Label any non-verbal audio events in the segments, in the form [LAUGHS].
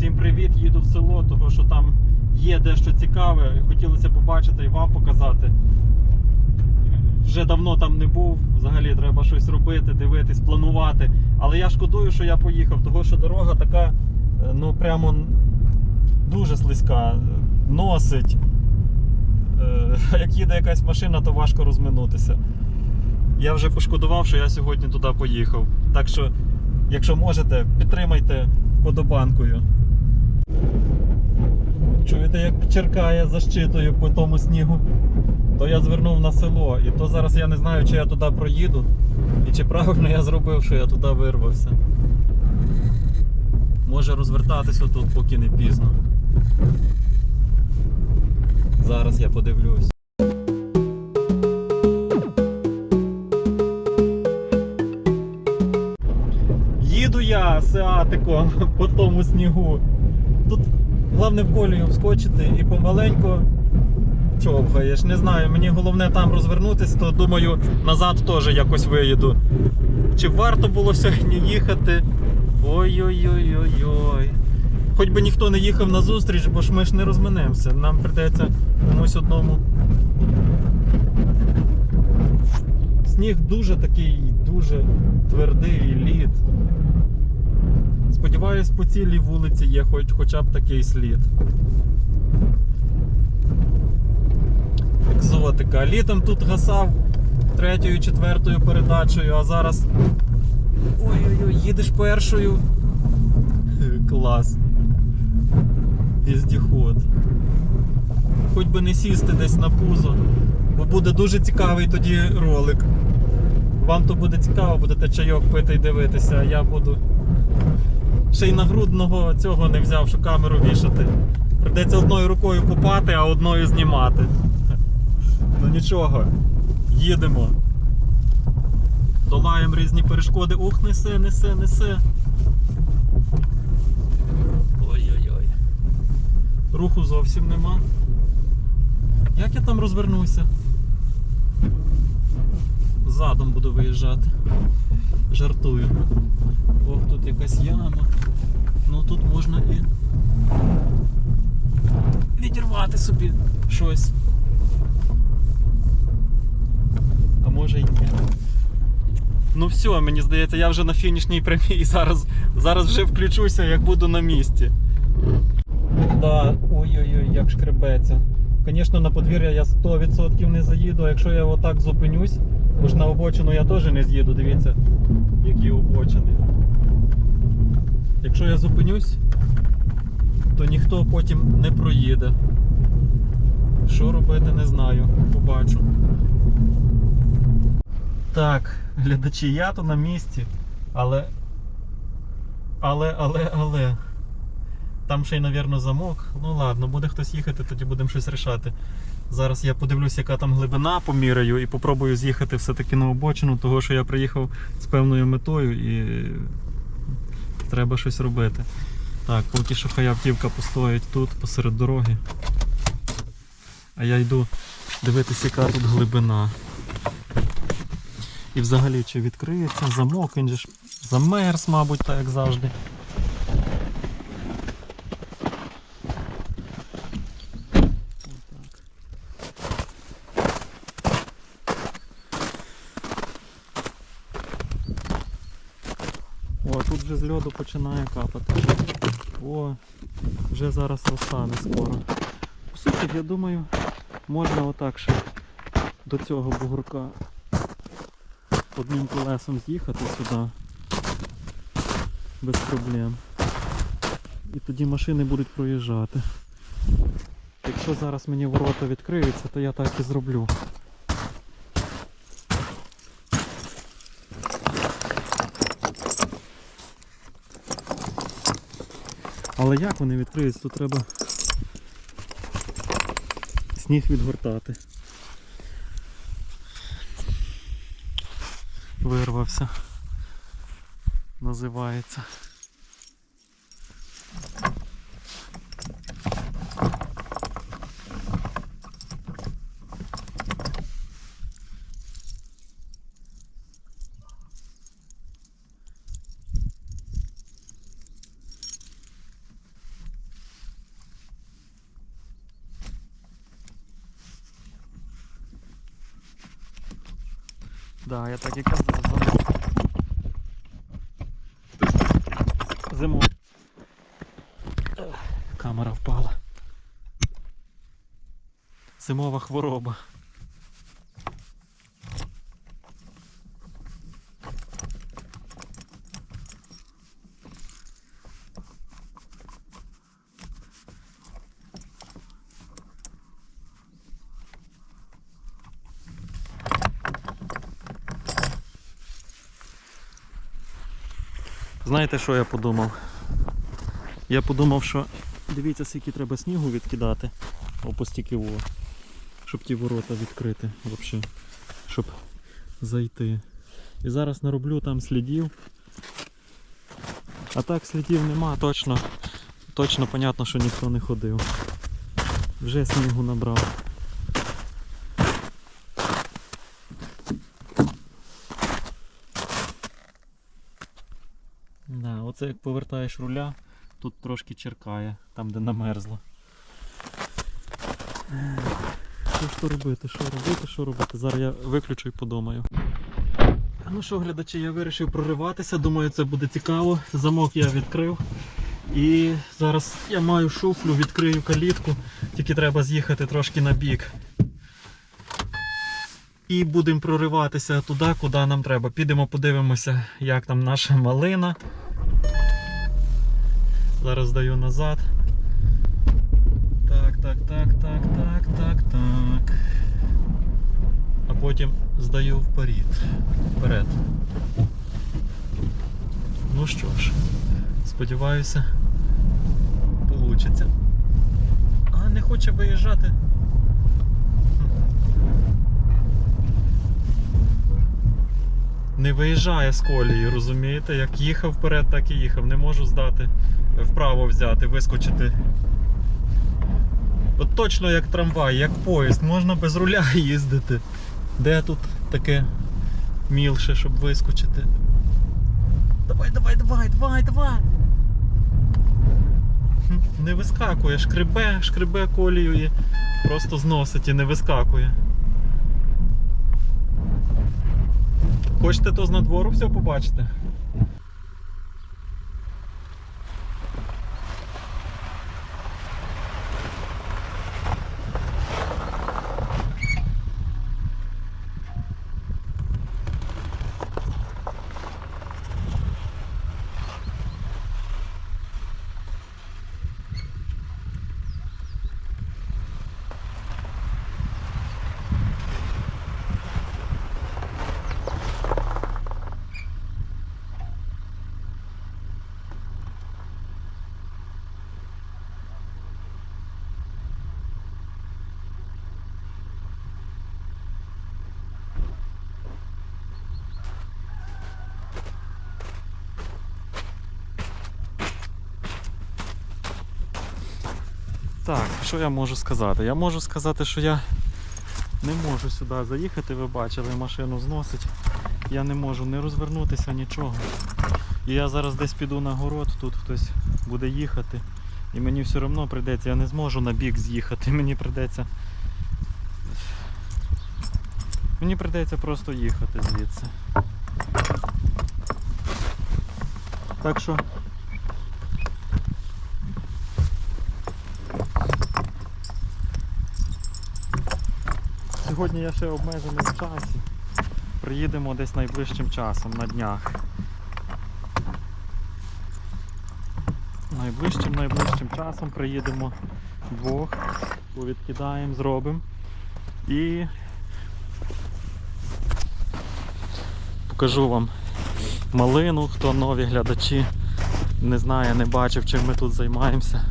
Всім привіт, їду в село, тому що там є дещо цікаве. Хотілося побачити і вам показати. Вже давно там не був. Взагалі треба щось робити, дивитись, планувати. Але я шкодую, що я поїхав, тому що дорога така, е, ну прямо дуже слизька, носить. Е, [LAUGHS] як їде якась машина, то важко розминутися. Я вже пошкодував, що я сьогодні туди поїхав. Так що, якщо можете, підтримайте подобанкою. Чуєте, як черкає защитою по тому снігу? То я звернув на село, і то зараз я не знаю, чи я туди проїду, і чи правильно я зробив, що я туди вирвався. Може розвертатися тут, поки не пізно. Зараз я подивлюсь. Їду я сеатиком [LAUGHS] по тому снігу. Головне в колію вскочити і помаленько човгаєш. Не знаю, мені головне там розвернутися, то думаю, назад теж якось виїду. Чи варто було сьогодні їхати? Ой-ой-ой-ой-ой. Хоч би ніхто не їхав на зустріч, бо ж ми ж не розминемося. Нам прийдеться комусь одному. Сніг дуже такий, дуже твердий, лід. Сподіваюсь, по цілій вулиці є хоч, хоча б такий слід. Екзотика. Літом тут гасав третьою, четвертою передачею, а зараз. Ой-ой-ой, їдеш першою. [LAUGHS] Клас. Віздіход. Хоч би не сісти десь на пузо, бо буде дуже цікавий тоді ролик. Вам то буде цікаво, будете чайок пити і дивитися, а я буду. Ще й нагрудного цього не взяв, що камеру вішати. Придеться одною рукою купати, а одною знімати. Ну нічого, їдемо. Долаємо різні перешкоди. Ух, несе, несе, несе. Ой-ой-ой. Руху зовсім нема. Як я там розвернуся? Задом буду виїжджати. Жартую. Ох, тут якась яма. Ну тут можна і відірвати собі щось. А може й ні. Ну все, мені здається, я вже на фінішній прямій і зараз, зараз вже включуся, як буду на місці. Да, ой-ой-ой, як шкребеться. Звісно, на подвір'я я 100% не заїду, а якщо я отак зупинюсь, бо на обочину я теж не з'їду, дивіться, які обочини. Якщо я зупинюсь, то ніхто потім не проїде. Що робити, не знаю. Побачу. Так, глядачі, я то на місці, але. Але, але, але. Там ще й, навірно, замок. Ну ладно, буде хтось їхати, тоді будемо щось рішати. Зараз я подивлюсь, яка там глибина поміряю і попробую з'їхати все-таки на обочину, того що я приїхав з певною метою і треба щось робити. Так, поки що хай автівка постоїть тут, посеред дороги. А я йду дивитися, яка тут глибина. І взагалі чи відкриється замок, він же ж замерз, мабуть, так як завжди. Отак. О, тут вже з льоду починає капати. О, вже зараз розтане скоро. По суті, я думаю, можна отак ще до цього бугорка одним колесом з'їхати сюди без проблем. І тоді машини будуть проїжджати. Якщо зараз мені ворота відкриються, то я так і зроблю. Але як вони відкриються, то треба сніг відгортати. Вирвався. Називається. Да, я так і казав. Зиму. Камера впала. Зимова хвороба. Знаєте, що я подумав? Я подумав, що дивіться, скільки треба снігу відкидати опустіки во, щоб ті ворота відкрити, взагалі, щоб зайти. І зараз нароблю там слідів. А так слідів нема, точно, точно понятно, що ніхто не ходив. Вже снігу набрав. Да, оце як повертаєш руля, тут трошки черкає, там де намерзло. Ех, Що робити, що робити, що робити? Зараз я виключу і подумаю. Ну що, глядачі, я вирішив прориватися, думаю, це буде цікаво. Замок я відкрив. І зараз я маю шуфлю, відкрию калітку, тільки треба з'їхати трошки на бік. І будемо прориватися туди, куди нам треба. Підемо подивимося, як там наша малина. Зараз даю назад. Так, так, так, так, так, так, так. Потім здаю вперед. Вперед. Ну що ж, сподіваюся, получиться. А, не хоче виїжджати. Не виїжджає з колії, розумієте? Як їхав вперед, так і їхав. Не можу здати, вправо взяти, вискочити. От точно як трамвай, як поїзд, можна без руля [LAUGHS] їздити. Де тут таке мілше, щоб вискочити? Давай, давай, давай, давай, давай. Не вискакує, шкребе, шкребе колію і просто зносить і не вискакує. Хочете то з надвору все побачити? Так, що я можу сказати? Я можу сказати, що я не можу сюди заїхати, ви бачили, машину зносить. Я не можу не розвернутися, нічого. І я зараз десь піду на город, тут хтось буде їхати. І мені все одно прийдеться, я не зможу на бік з'їхати, [LAUGHS] мені прийдеться. Мені прийдеться просто їхати звідси. Так що Сьогодні я ще обмежений в часі. Приїдемо десь найближчим часом на днях. Найближчим найближчим часом приїдемо двох, повідкидаємо, зробимо. І покажу вам малину, хто нові глядачі не знає, не бачив, чим ми тут займаємося.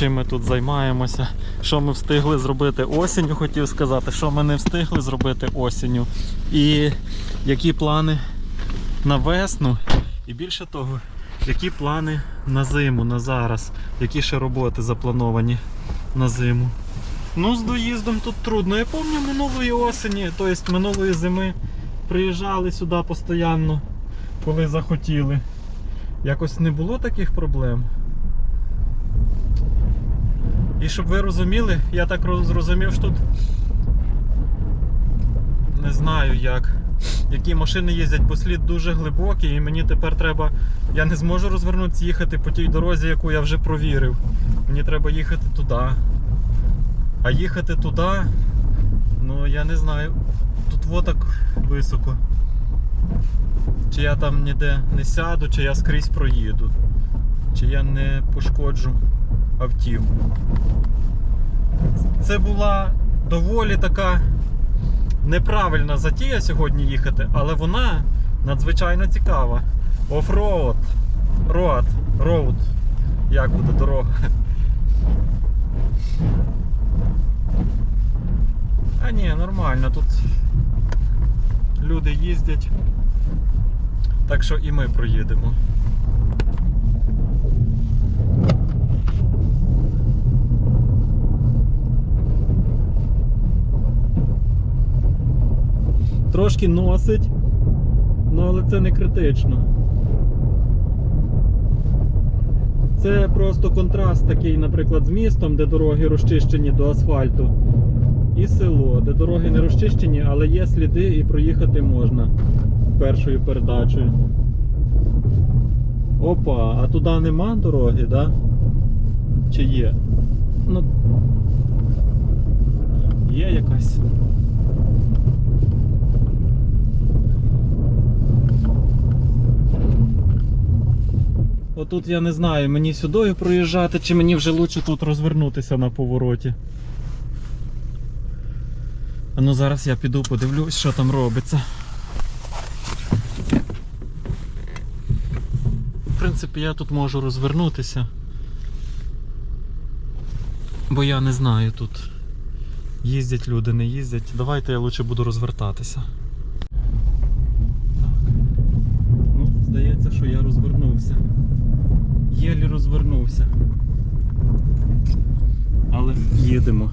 чим ми тут займаємося, що ми встигли зробити осінню, хотів сказати, що ми не встигли зробити осінню. І які плани на весну. І більше того, які плани на зиму, на зараз, які ще роботи заплановані на зиму. Ну, з доїздом тут трудно. Я пам'ятаю минулої осені, тобто минулої зими приїжджали сюди постійно, коли захотіли. Якось не було таких проблем. І щоб ви розуміли, я так зрозумів, що тут не знаю як. Які машини їздять, бо слід дуже глибокий, і мені тепер треба. Я не зможу розвернутися їхати по тій дорозі, яку я вже провірив. Мені треба їхати туди. А їхати туди, ну я не знаю. Тут во так високо. Чи я там ніде не сяду, чи я скрізь проїду, чи я не пошкоджу автівку. Це була доволі така неправильна затія сьогодні їхати, але вона надзвичайно цікава. Офроуд. Роад. Роуд. Як буде дорога? А ні, нормально, тут люди їздять. Так що і ми проїдемо. Трошки носить, ну але це не критично. Це просто контраст такий, наприклад, з містом, де дороги розчищені до асфальту, і село, де дороги не розчищені, але є сліди і проїхати можна першою передачею. Опа, а туди нема дороги, да? Чи є? Ну. Є якась. Отут я не знаю, мені сюди проїжджати, чи мені вже лучше тут розвернутися на повороті. А ну зараз я піду подивлюсь, що там робиться. В принципі, я тут можу розвернутися. Бо я не знаю тут. Їздять люди, не їздять. Давайте я лучше буду розвертатися. Так. Ну, здається, що я розвернувся. Єлі розвернувся. Але їдемо.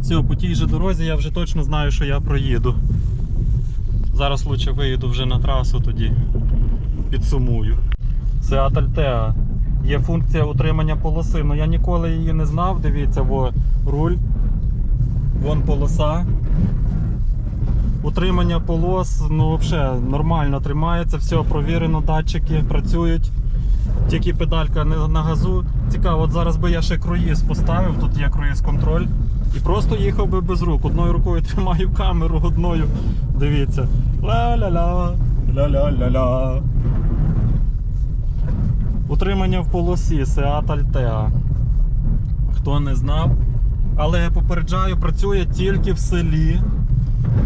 Все, по тій же дорозі я вже точно знаю, що я проїду. Зараз лучше виїду вже на трасу тоді підсумую. Seat Altea. Є функція утримання полоси. Ну я ніколи її не знав. Дивіться, во руль. Вон полоса. Утримання полос, ну взагалі нормально тримається, все провірено, датчики працюють. Тільки педалька на газу. Цікаво, от зараз би я ще круїз поставив, тут є круїз контроль. І просто їхав би без рук. Одною рукою [LAUGHS] тримаю камеру, одною. Дивіться. Ла-ля-ля, ля-ля-ля-ля. Утримання в полосі Seat Altea. Хто не знав. Але я попереджаю, працює тільки в селі,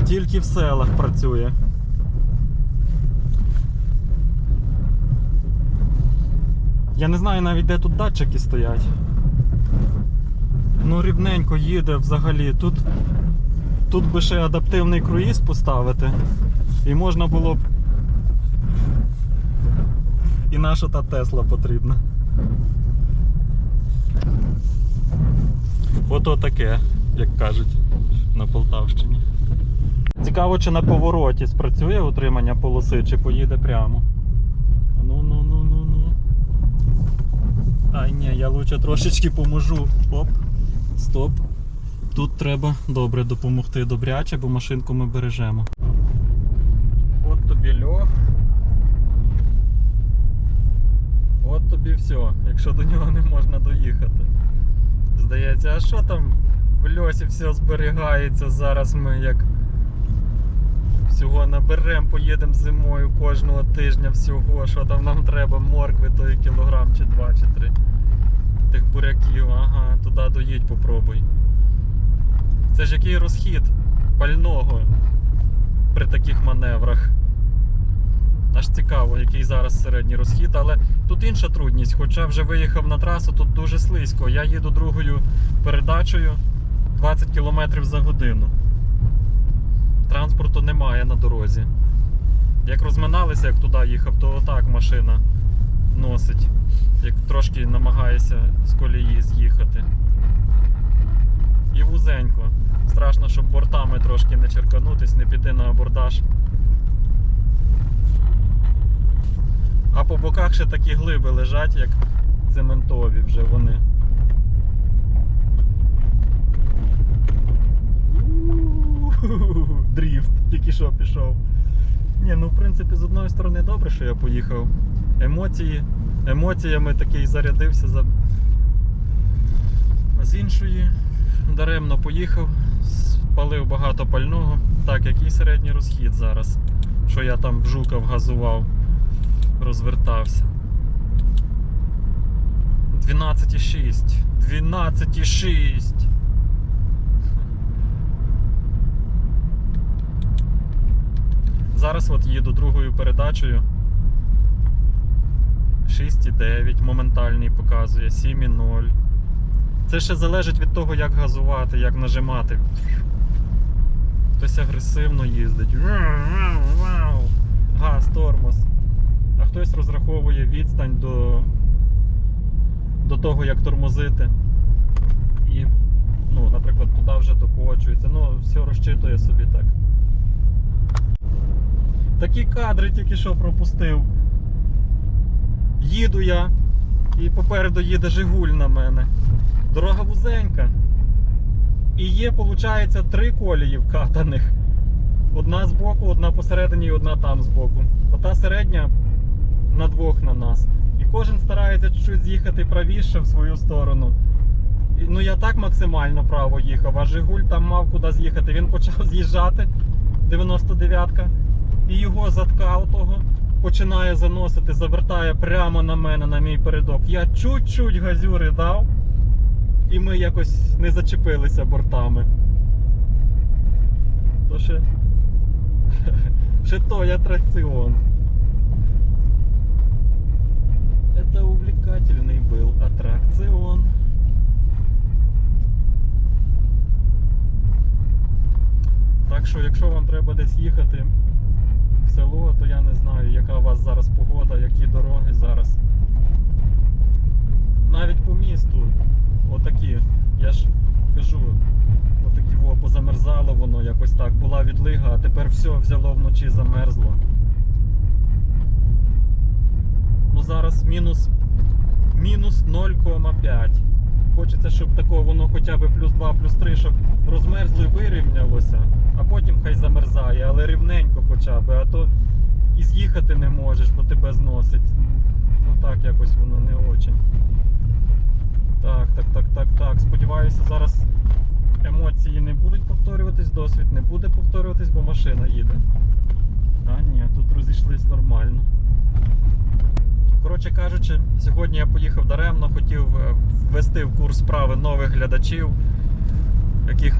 тільки в селах працює. Я не знаю навіть де тут датчики стоять. Ну рівненько їде взагалі. Тут, тут би ще адаптивний круїз поставити. І можна було б. І наша та Тесла потрібна. Ото таке, як кажуть на Полтавщині. Цікаво, чи на повороті спрацює утримання полоси, чи поїде прямо. Ай, ні, я лучше трошечки поможу. Оп, стоп. Тут треба добре допомогти добряче, бо машинку ми бережемо. От тобі льох. От тобі все, якщо до нього не можна доїхати. Здається, а що там в льосі все зберігається зараз ми як всього наберемо, поїдемо зимою кожного тижня всього, що там нам треба, моркви, той кілограм чи два, чи три. Тих буряків, ага, туди доїдь попробуй. Це ж який розхід пального при таких маневрах. Аж цікаво, який зараз середній розхід, але тут інша трудність. Хоча вже виїхав на трасу, тут дуже слизько. Я їду другою передачею 20 км за годину. Транспорту немає на дорозі. Як розминалися, як туди їхав, то отак машина носить. Як трошки намагається з колії з'їхати. І вузенько. Страшно, щоб бортами трошки не черканутись, не піти на абордаж. А по боках ще такі глиби лежать, як цементові вже вони. У. Дріфт, тільки що пішов. Ні, ну в принципі, з одної сторони добре, що я поїхав. Емоції, емоціями такий зарядився за. З іншої даремно поїхав, спалив багато пального. Так, який середній розхід зараз, що я там в жукав газував, розвертався. 12,6. 12,6. Зараз от їду другою передачею. 6,9 моментальний показує, 7,0. Це ще залежить від того, як газувати, як нажимати. Хтось агресивно їздить. Вау! Газ, тормоз. А хтось розраховує відстань до, до того, як тормозити. І, ну, наприклад, туди вже докочується. Ну, все розчитує собі так. Такі кадри тільки що пропустив. Їду я, і попереду їде Жигуль на мене. Дорога вузенька. І є, виходить, три колії вкатаних. Одна збоку, одна посередині і одна там збоку. Ота середня на двох на нас. І кожен старається чуть з'їхати правіше в свою сторону. І, Ну я так максимально право їхав, а Жигуль там мав куди з'їхати. Він почав [LAUGHS] з'їжджати 99-ка І його задка того починає заносити, завертає прямо на мене, на мій передок. Я чуть-чуть газюри дав, і ми якось не зачепилися бортами. То ще, [LAUGHS] ще той аттракціон. Это увлекательный был аттракцион. Так що, якщо вам треба десь їхати в село, то я не знаю, яка у вас зараз погода, які дороги зараз. Навіть по місту, отакі, я ж кажу, отакі во, позамерзало воно якось так. Була відлига, а тепер все взяло вночі замерзло. Ну зараз мінус, мінус 0,5. Хочеться, щоб такого воно хоча б плюс 2, плюс 3, щоб розмерзло і вирівнялося, а потім хай замерзає, але рівненько хоча б, а то і з'їхати не можеш, бо тебе зносить. Ну так якось воно не очень. Так, так, так, так, так. Сподіваюся, зараз емоції не будуть повторюватись, досвід не буде повторюватись, бо машина їде. А ні, тут розійшлись нормально. Коротше кажучи, сьогодні я поїхав даремно, хотів е, ввести в курс справи нових глядачів, яких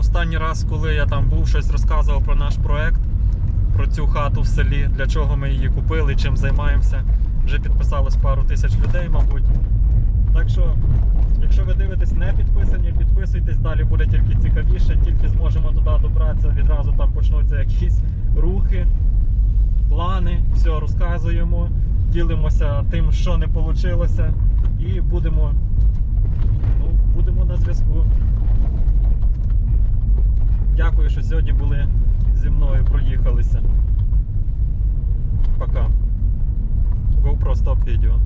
останній раз, коли я там був, щось розказував про наш проект, про цю хату в селі, для чого ми її купили, чим займаємося. Вже підписалось пару тисяч людей, мабуть. Так що, якщо ви дивитесь не підписані, підписуйтесь, далі буде тільки цікавіше, тільки зможемо туди добратися, відразу там почнуться якісь рухи, плани, все розказуємо, ділимося тим, що не вийшло, і будемо, ну, будемо на зв'язку. Дякую, що сьогодні були зі мною, проїхалися. Пока. GoPro стоп відео.